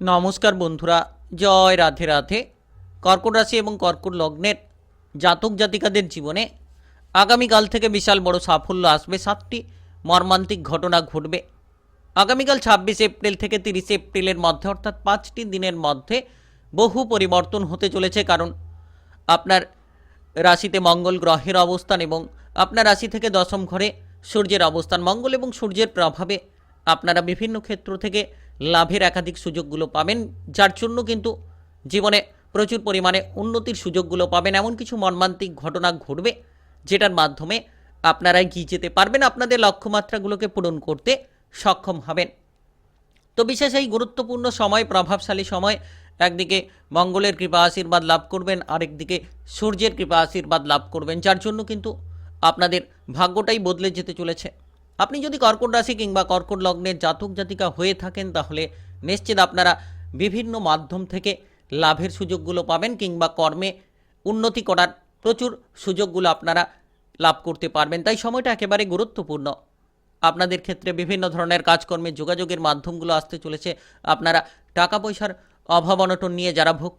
নমস্কার বন্ধুরা, জয় রাধে রাধে। কর্কট রাশি এবং কর্কট লগ্নের জাতক জাতিকাদের জীবনে আগামীকাল থেকে বিশাল বড় সাফল্য আসবে, সাতটি মর্মান্তিক ঘটনা ঘটবে। আগামীকাল ছাব্বিশে এপ্রিল থেকে তিরিশে এপ্রিলের মধ্যে, অর্থাৎ পাঁচটি দিনের মধ্যে বহু পরিবর্তন হতে চলেছে, কারণ আপনার রাশিতে মঙ্গল গ্রহের অবস্থান এবং আপনার রাশি থেকে দশম ঘরে সূর্যের অবস্থান। মঙ্গল এবং সূর্যের প্রভাবে আপনারা বিভিন্ন ক্ষেত্র থেকে লাভের একাধিক সুযোগগুলো পাবেন, যার জন্য কিন্তু জীবনে প্রচুর পরিমাণে উন্নতির সুযোগগুলো পাবেন। এমন কিছু মর্মান্তিক ঘটনা ঘটবে, যেটার মাধ্যমে আপনারা এগিয়ে যেতে পারবেন, আপনাদের লক্ষ্যমাত্রাগুলোকে পূরণ করতে সক্ষম হবেন। তো বিশেষ এই গুরুত্বপূর্ণ সময়, প্রভাবশালী সময়, একদিকে মঙ্গলের কৃপা আশীর্বাদ লাভ করবেন, আরেকদিকে সূর্যের কৃপা আশীর্বাদ লাভ করবেন, যার জন্য কিন্তু আপনাদের ভাগ্যটাই বদলে যেতে চলেছে। আপনি যদি কর্কট রাশি কিংবা কর্কট লগ্নের জাতক জাতিকা হয়ে থাকেন, তাহলে নিশ্চিত আপনারা বিভিন্ন মাধ্যম থেকে লাভের সুযোগগুলো পাবেন কিংবা কর্মে উন্নতি করার প্রচুর সুযোগগুলো আপনারা লাভ করতে পারবেন। তাই সময়টা একেবারে গুরুত্বপূর্ণ। আপনাদের ক্ষেত্রে বিভিন্ন ধরনের কাজকর্মে যোগাযোগের মাধ্যমগুলো আসতে চলেছে। আপনারা টাকা পয়সার অভাব অনটন নিয়ে যারা ভোগ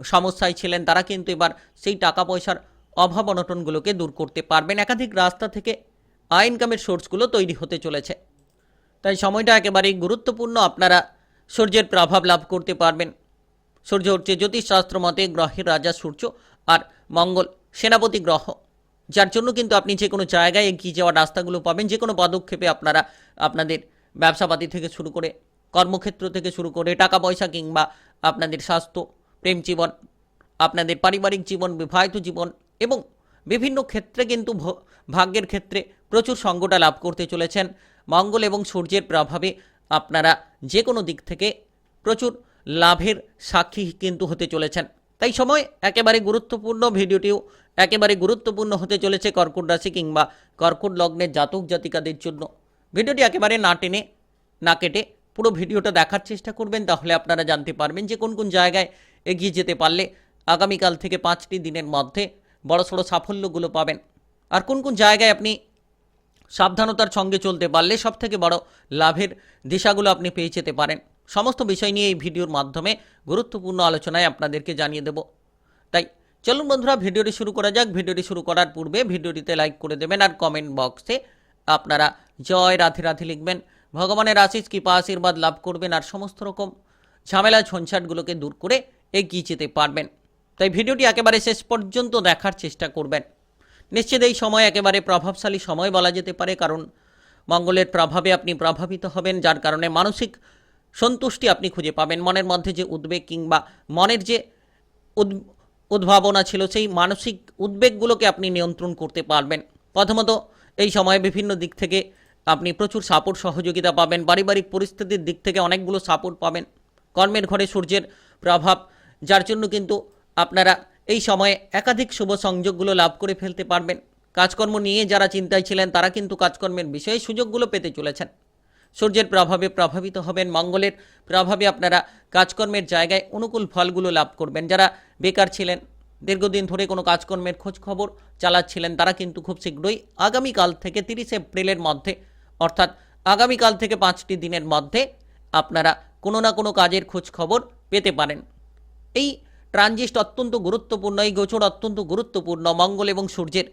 সমস্যায় ছিলেন, তারা কিন্তু এবার সেই টাকা পয়সার অভাব অনটনগুলোকে দূর করতে পারবেন। একাধিক রাস্তা থেকে আয় ইনকামের সোর্সগুলো তৈরি হতে চলেছে। তাই সময়টা একেবারেই গুরুত্বপূর্ণ। আপনারা সূর্যের প্রভাব লাভ করতে পারবেন। সূর্য হচ্ছে জ্যোতিষশাস্ত্র মতে গ্রহের রাজা সূর্য আর মঙ্গল সেনাপতি গ্রহ। যার জন্য কিন্তু আপনি যে কোনো জায়গায় এগিয়ে যাওয়ার রাস্তাগুলো পাবেন। যে কোনো পদক্ষেপে আপনারা আপনাদের ব্যবসাপাতি থেকে শুরু করে কর্মক্ষেত্র থেকে শুরু করে টাকা পয়সা কিংবা আপনাদের স্বাস্থ্য, প্রেম জীবন, আপনাদের পারিবারিক জীবন, বিবাহিত জীবন এবং বিভিন্ন ক্ষেত্রে কিন্তু ভাগ্যের ক্ষেত্রে প্রচুর সঙ্গটা লাভ করতে চলেছেন। মঙ্গল এবং সূর্যের প্রভাবে আপনারা যে কোনো দিক থেকে প্রচুর লাভের সাক্ষী কিন্তু হতে চলেছেন। তাই সময় একেবারে গুরুত্বপূর্ণ, ভিডিওটিও একেবারে গুরুত্বপূর্ণ হতে চলেছে কর্কট রাশি কিংবা কর্কট লগ্নের জাতক জাতিকাদের জন্য। ভিডিওটি একেবারে না টেনে, না কেটে পুরো ভিডিওটা দেখার চেষ্টা করবেন, তাহলে আপনারা জানতে পারবেন যে কোন কোন জায়গায় এগিয়ে যেতে পারলে আগামীকাল থেকে পাঁচটি দিনের মধ্যে বড়সড় সাফল্যগুলো পাবেন। আর কোন কোন জায়গায় আপনি সাবধানতার সঙ্গে চলতে পারলে সব থেকে বড় লাভের দিশাগুলো আপনি পেয়ে যেতে পারেন। সমস্ত বিষয় নিয়ে এই ভিডিওর মাধ্যমে গুরুত্বপূর্ণ আলোচনায় আপনাদেরকে জানিয়ে দেব। তাই চলুন বন্ধুরা, ভিডিওটি শুরু করা যাক। ভিডিওটি শুরু করার পূর্বে ভিডিওটিতে লাইক করে দেবেন আর কমেন্ট বক্সে আপনারা জয় রাধে রাধে লিখবেন। ভগবানের আশিস কৃপা, আশীর্বাদ লাভ করবেন আর সমস্ত রকম ঝামেলা, ঝঞ্ঝাটগুলোকে দূর করে এগিয়ে যেতে পারবেন। তাই ভিডিওটি একেবারে শেষ পর্যন্ত দেখার চেষ্টা করবেন। নিশ্চিত এই সময় একেবারে প্রভাবশালী সময় বলা যেতে পারে, কারণ মঙ্গলের প্রভাবে আপনি প্রভাবিত হবেন, যার কারণে মানসিক সন্তুষ্টি আপনি খুঁজে পাবেন। মনের মধ্যে যে উদ্বেগ কিংবা মনের যে উদ- উদ্ভাবনা ছিল, সেই মানসিক উদ্বেগগুলোকে আপনি নিয়ন্ত্রণ করতে পারবেন। প্রথমত, এই সময়ে বিভিন্ন দিক থেকে আপনি প্রচুর সাপোর্ট সহযোগিতা পাবেন, পারিবারিক পরিস্থিতির দিক থেকে অনেকগুলো সাপোর্ট পাবেন। কর্মের ঘরে সূর্যের প্রভাব, যার জন্য কিন্তু আপনারা এই সময়ে একাধিক শুভ সংযোগগুলো লাভ করে ফেলতে পারবেন। কাজকর্ম নিয়ে যারা চিন্তায় ছিলেন, তারা কিন্তু কাজকর্মের বিষয়ে সুযোগগুলো পেতে চলেছেন। সূর্যের প্রভাবে প্রভাবিত হবেন, মঙ্গলের প্রভাবে আপনারা কাজকর্মের জায়গায় অনুকূল ফলগুলো লাভ করবেন। যারা বেকার ছিলেন, দীর্ঘদিন ধরে কোনো কাজকর্মের খোঁজ খবর চালাচ্ছিলেন, তারা কিন্তু খুব শীঘ্রই আগামীকাল থেকে তিরিশে এপ্রিলের মধ্যে, অর্থাৎ আগামীকাল থেকে পাঁচটি দিনের মধ্যে আপনারা কোনো না কোনো কাজের খোঁজ খবর পেতে পারেন। এই ট্রানজিস্ট অত্যন্ত গুরুত্বপূর্ণ, এই গোচর অত্যন্ত গুরুত্বপূর্ণ, মঙ্গল এবং সূর্যের,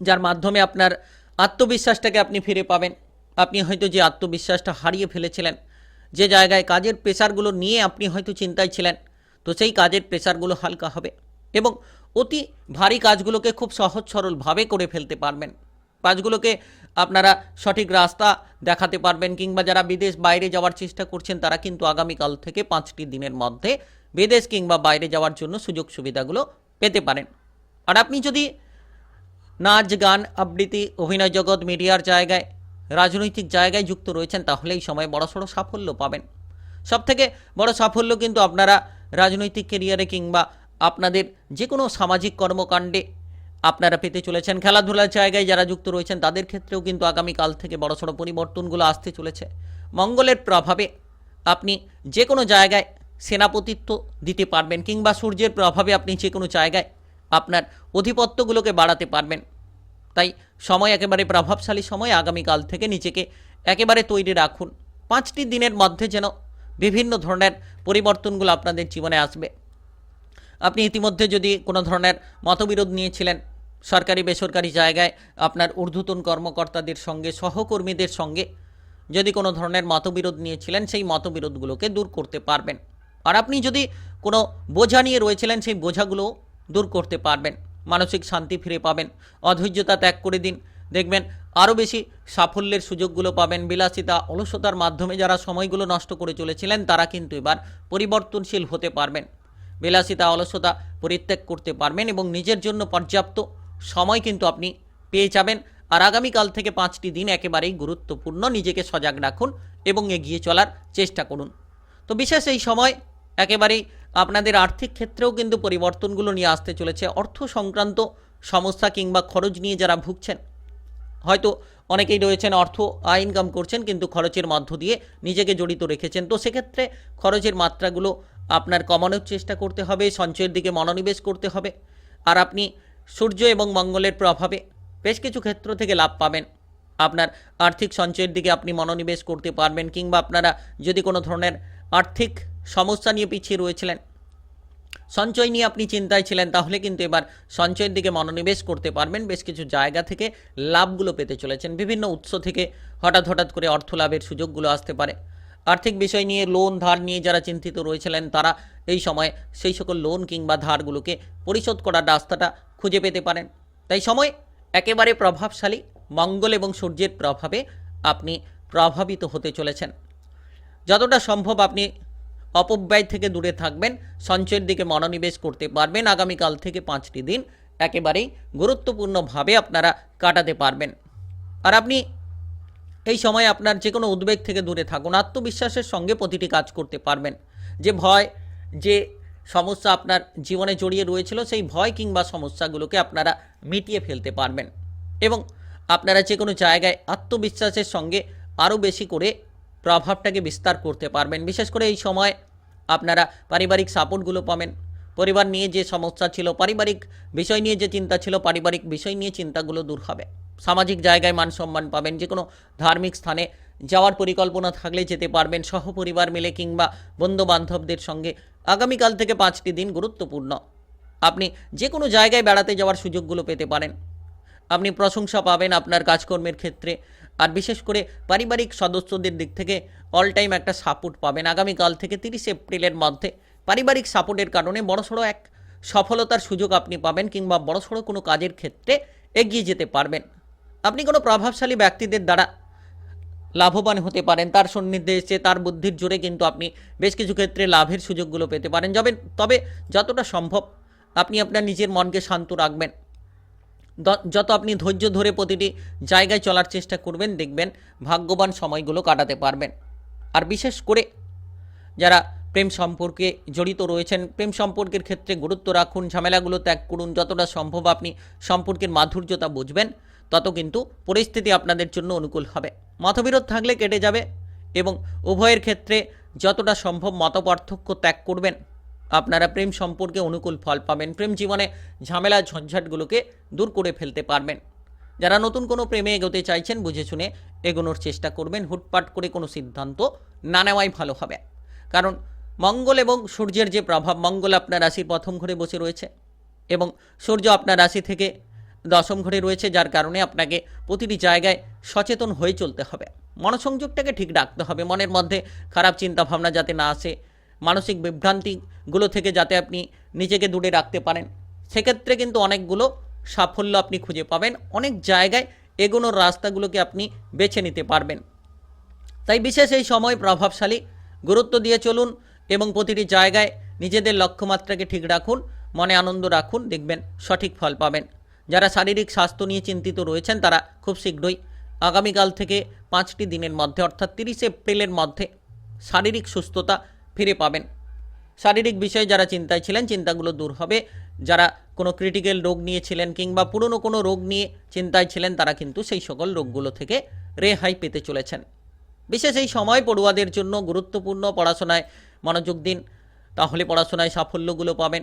যার মাধ্যমে আপনার আত্মবিশ্বাসটাকে আপনি ফিরে পাবেন। আপনি হয়তো যে আত্মবিশ্বাসটা হারিয়ে ফেলেছিলেন, যে জায়গায় কাজের প্রেশারগুলো নিয়ে আপনি হয়তো চিন্তায় ছিলেন, তো সেই কাজের প্রেশারগুলো হালকা হবে এবং অতি ভারী কাজগুলোকে খুব সহজ সরলভাবে করে ফেলতে পারবেন। কাজগুলোকে আপনারা সঠিক রাস্তা দেখাতে পারবেন, কিংবা যারা বিদেশ বাইরে যাওয়ার চেষ্টা করছেন, তারা কিন্তু আগামীকাল থেকে পাঁচটি দিনের মধ্যে বিদেশ কিংবা বাইরে যাওয়ার জন্য সুযোগ সুবিধাগুলো পেতে পারেন। আর আপনি যদি নাচ, গান, আবৃত্তি, অভিনয় জগৎ, মিডিয়ার জায়গায়, রাজনৈতিক জায়গায় যুক্ত রয়েছেন তাহলে এই সময় বড়সড় সাফল্য পাবেন। সবথেকে বড় সাফল্য কিন্তু আপনারা রাজনৈতিক কেরিয়ারে কিংবা আপনাদের যে কোনো সামাজিক কর্মকাণ্ডে আপনারা পেতে চলেছেন। খেলাধুলার জায়গায় যারা যুক্ত রয়েছেন, তাদের ক্ষেত্রেও কিন্তু আগামীকাল থেকে বড়সড় পরিবর্তনগুলো আসতে চলেছে। মঙ্গলের প্রভাবে আপনি যে কোনো জায়গায় সেনাপতিত্ব দিতে পারবেন কিংবা সূর্যের প্রভাবে আপনি যে কোনো জায়গায় আপনার অধিপত্যগুলোকে বাড়াতে পারবেন। তাই সময় একেবারে প্রভাবশালী সময় আগামীকাল থেকে নিজেকে একেবারে তৈরি রাখুন। পাঁচটি দিনের মধ্যে যেন বিভিন্ন ধরনের পরিবর্তনগুলো আপনাদের জীবনে আসবে। আপনি ইতিমধ্যে যদি কোনো ধরনের মতবিরোধ নিয়েছিলেন, সরকারি বেসরকারি জায়গায় আপনার ঊর্ধ্বতন কর্মকর্তাদের সঙ্গে, সহকর্মীদের সঙ্গে যদি কোনো ধরনের মতবিরোধ নিয়েছিলেন, সেই মতবিরোধগুলোকে দূর করতে পারবেন। আর আপনি যদি কোনো বোঝা নিয়ে রয়েছিলেন, সেই বোঝাগুলো দূর করতে পারবেন, মানসিক শান্তি ফিরে পাবেন, অধৈর্যতা ত্যাগ করে দিন। দেখবেন আরও বেশি সাফল্যের সুযোগগুলো পাবেন। বিলাসিতা, অলসতার মাধ্যমে যারা সময়গুলো নষ্ট করে চলেছিলেন, তারা কিন্তু এবার পরিবর্তনশীল হতে পারবেন। বিলাসিতা, অলসতা পরিত্যাগ করতে পারবেন এবং নিজের জন্য পর্যাপ্ত সময় কিন্তু আপনি পেয়ে যাবেন। আর আগামীকাল থেকে পাঁচটি দিন একেবারেই গুরুত্বপূর্ণ। নিজেকে সজাগ রাখুন এবং এগিয়ে চলার চেষ্টা করুন। তো বিশেষ এই সময় একেবারেই আপনাদের আর্থিক ক্ষেত্রেও কিন্তু পরিবর্তনগুলো নিয়ে আসতে চলেছে। অর্থ সংক্রান্ত সমস্যা কিংবা খরচ নিয়ে যারা ভুগছেন, হয়তো অনেকেই রয়েছেন অর্থ ইনকাম করছেন কিন্তু খরচের মধ্য দিয়ে নিজেকে জড়িত রেখেছেন। তো সেক্ষেত্রে খরচের মাত্রাগুলো আপনার কমানোর চেষ্টা করতে হবে, সঞ্চয়ের দিকে মনোনিবেশ করতে হবে। আর আপনি সূর্য এবং মঙ্গলের প্রভাবে বেশ কিছু ক্ষেত্র থেকে লাভ পাবেন। আপনার আর্থিক সঞ্চয়ের দিকে আপনি মনোনিবেশ করতে পারবেন কিংবা আপনারা যদি কোনো ধরনের আর্থিক সমস্যা নিয়ে পিছিয়ে রয়েছিলেন। সঞ্চয় নিয়ে আপনি চিন্তায় ছিলেন, তাহলে কিন্তু এবার সঞ্চয়ের দিকে মনোনিবেশ করতে পারবেন। বেশ কিছু জায়গা থেকে লাভগুলো পেতে চলেছেন। বিভিন্ন উৎস থেকে হঠাৎ হঠাৎ করে অর্থ লাভের সুযোগগুলো আসতে পারে। আর্থিক বিষয় নিয়ে, লোন, ধার নিয়ে যারা চিন্তিত রয়েছিলেন, তারা এই সময় সেই সকল লোন কিংবা ধারগুলোকে পরিশোধ করার রাস্তাটা খুঁজে পেতে পারেন। তাই সময় একেবারে প্রভাবশালী, মঙ্গল এবং সূর্যের প্রভাবে আপনি প্রভাবিত হতে চলেছেন। যতটা সম্ভব আপনি অপব্যয় থেকে দূরে থাকবেন, সঞ্চয়ের দিকে মনোনিবেশ করতে পারবেন, আগামীকাল থেকে পাঁচটি দিন একেবারেই গুরুত্বপূর্ণভাবে আপনারা কাটাতে পারবেন। আর আপনি এই সময় আপনার যে কোনো উদ্বেগ থেকে দূরে থাকুন, আত্মবিশ্বাসের সঙ্গে প্রতিটি কাজ করতে পারবেন। যে ভয়, যে সমস্যা আপনার জীবনে জড়িয়ে রয়েছিল, সেই ভয় কিংবা সমস্যাগুলোকে আপনারা মিটিয়ে ফেলতে পারবেন। এবং আপনারা যে কোনো জায়গায় আত্মবিশ্বাসের সঙ্গে আরও বেশি করে প্রভাবটাকে বিস্তার করতে পারবেন। বিশেষ করে এই সময় আপনারা পারিবারিক সাপোর্টগুলো পাবেন। পরিবার নিয়ে যে সমস্যা ছিল, পারিবারিক বিষয় নিয়ে যে চিন্তা ছিল, পারিবারিক বিষয় নিয়ে চিন্তাগুলো দূর হবে। সামাজিক জায়গায় মান সম্মান পাবেন যে কোনো ধার্মিক স্থানে যাওয়ার পরিকল্পনা থাকলে যেতে পারবেন। সহপরিবার মিলে কিংবা বন্ধু বান্ধবদের সঙ্গে আগামীকাল থেকে পাঁচটি দিন গুরুত্বপূর্ণ। আপনি যে কোনো জায়গায় বেড়াতে যাওয়ার সুযোগগুলো পেতে পারেন। আপনি প্রশংসা পাবেন আপনার কাজকর্মের ক্ষেত্রে। আর বিশেষ করে পারিবারিক সদস্যদের দিক থেকে অল টাইম একটা সাপোর্ট পাবেন। আগামীকাল থেকে তিরিশে এপ্রিলের মধ্যে পারিবারিক সাপোর্টের কারণে বড়সড় এক সফলতার সুযোগ আপনি পাবেন কিংবা বড়সড় কোনো কাজের ক্ষেত্রে এগিয়ে যেতে পারবেন। আপনি কোনো প্রভাবশালী ব্যক্তিদের দ্বারা লাভবান হতে পারেন, তার সন্নির্দেশে তার বুদ্ধির জোরে কিন্তু আপনি বেশ কিছু ক্ষেত্রে লাভের সুযোগগুলো পেতে পারেন। যাবেন তবে যতটা সম্ভব আপনি আপনার নিজের মনকে শান্ত রাখবেন। যত আপনি ধৈর্য ধরে প্রতিটি জায়গায় চলার চেষ্টা করবেন, দেখবেন ভাগ্যবান সময়গুলো কাটাতে পারবেন। আর বিশেষ করে যারা প্রেম সম্পর্কে জড়িত রয়েছেন, প্রেম সম্পর্কের ক্ষেত্রে গুরুত্ব রাখুন, ঝামেলাগুলো ত্যাগ করুন, যতটা সম্ভব আপনি সম্পর্কের মাধুর্যতা বুঝবেন, তত কিন্তু পরিস্থিতি আপনাদের জন্য অনুকূল হবে। মতবিরোধ থাকলে কেটে যাবে এবং উভয়ের ক্ষেত্রে যতটা সম্ভব মতপার্থক্য ত্যাগ করবেন। আপনারা প্রেম সম্পর্কে অনুকূল ফল পাবেন। প্রেম জীবনে ঝামেলা, ঝঞ্ঝাটগুলোকে দূর করে ফেলতে পারবেন। যারা নতুন কোনো প্রেমে এগোতে চাইছেন, বুঝে শুনে এগোনোর চেষ্টা করবেন। হুটপাট করে কোনো সিদ্ধান্ত না নেওয়াই ভালো হবে। কারণ মঙ্গল এবং সূর্যের যে প্রভাব, মঙ্গল আপনার রাশির প্রথম ঘরে বসে রয়েছে এবং সূর্য আপনার রাশি থেকে দশম ঘরে রয়েছে, যার কারণে আপনাকে প্রতিটি জায়গায় সচেতন হয়ে চলতে হবে। মনসংযোগটাকে ঠিক রাখতে হবে। মনের মধ্যে খারাপ চিন্তা ভাবনা যাতে না আসে মানসিক বিভ্রান্তিগুলো থেকে যাতে আপনি নিজেকে দূরে রাখতে পারেন। সেক্ষেত্রে কিন্তু অনেকগুলো সাফল্য আপনি খুঁজে পাবেন। অনেক জায়গায় এগোনোর রাস্তাগুলোকে আপনি বেছে নিতে পারবেন। তাই বিশেষ এই সময় প্রভাবশালী গুরুত্ব দিয়ে চলুন এবং প্রতিটি জায়গায় নিজেদের লক্ষ্যমাত্রাকে ঠিক রাখুন, মনে আনন্দ রাখুন, দেখবেন সঠিক ফল পাবেন। যারা শারীরিক স্বাস্থ্য নিয়ে চিন্তিত রয়েছেন, তারা খুব শীঘ্রই আগামীকাল থেকে পাঁচটি দিনের মধ্যে, অর্থাৎ তিরিশে এপ্রিলের মধ্যে শারীরিক সুস্থতা ফিরে পাবেন। শারীরিক বিষয়ে যারা চিন্তায় ছিলেন, চিন্তাগুলো দূর হবে। যারা কোনো ক্রিটিক্যাল রোগ নিয়েছিলেন কিংবা পুরনো কোনো রোগ নিয়ে চিন্তায় ছিলেন, তারা কিন্তু সেই সকল রোগগুলো থেকে রেহাই পেতে চলেছেন। বিশেষ এই সময় পড়ুয়াদের জন্য গুরুত্বপূর্ণ পড়াশোনায় মনোযোগ দিন। তাহলে পড়াশোনায় সাফল্যগুলো পাবেন।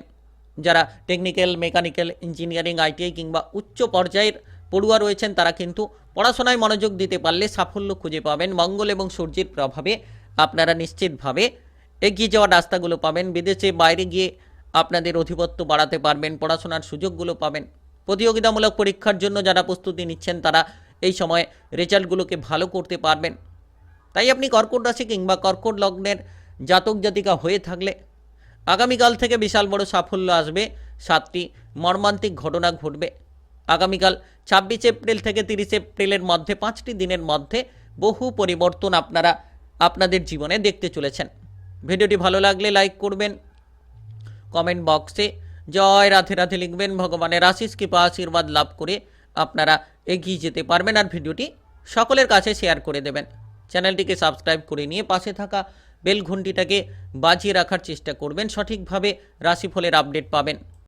যারা টেকনিক্যাল মেকানিক্যাল ইঞ্জিনিয়ারিং আইটিআই কিংবা উচ্চ পর্যায়ের পড়ুয়া রয়েছেন, তারা কিন্তু পড়াশোনায় মনোযোগ দিতে পারলে সাফল্য খুঁজে পাবেন। মঙ্গল এবং সূর্যের প্রভাবে আপনারা নিশ্চিতভাবে এগিয়ে যাওয়ার রাস্তাগুলো পাবেন, বিদেশে বাইরে গিয়ে আপনাদের অধিপত্য বাড়াতে পারবেন, পড়াশোনার সুযোগগুলো পাবেন। প্রতিযোগিতামূলক পরীক্ষার জন্য যারা প্রস্তুতি নিচ্ছেন, তারা এই সময় রেজাল্টগুলোকে ভালো করতে পারবেন। তাই আপনি কর্কট রাশি কিংবা কর্কট লগ্নের জাতক জাতিকা হয়ে থাকলে আগামীকাল থেকে বিশাল বড় সাফল্য আসবে, সাতটি মর্মান্তিক ঘটনা ঘটবে। আগামীকাল ছাব্বিশ এপ্রিল থেকে তিরিশ এপ্রিলের মধ্যে, পাঁচটি দিনের মধ্যে বহু পরিবর্তন আপনারা আপনাদের জীবনে দেখতে চলেছেন। ভিডিওটি ভালো লাগলে লাইক করবেন, কমেন্ট বক্সে জয় রাধে রাধে লিখবেন, ভগবানের আশিস কৃপা, আশীর্বাদ লাভ করে আপনারা এগিয়ে যেতে পারবেন আর ভিডিওটি সকলের কাছে শেয়ার করে দেবেন। চ্যানেলটিকে সাবস্ক্রাইব করে নিয়ে পাশে থাকা বেল ঘন্টিটাকে বাজিয়ে রাখার চেষ্টা করবেন, সঠিকভাবে রাশিফলের আপডেট পাবেন।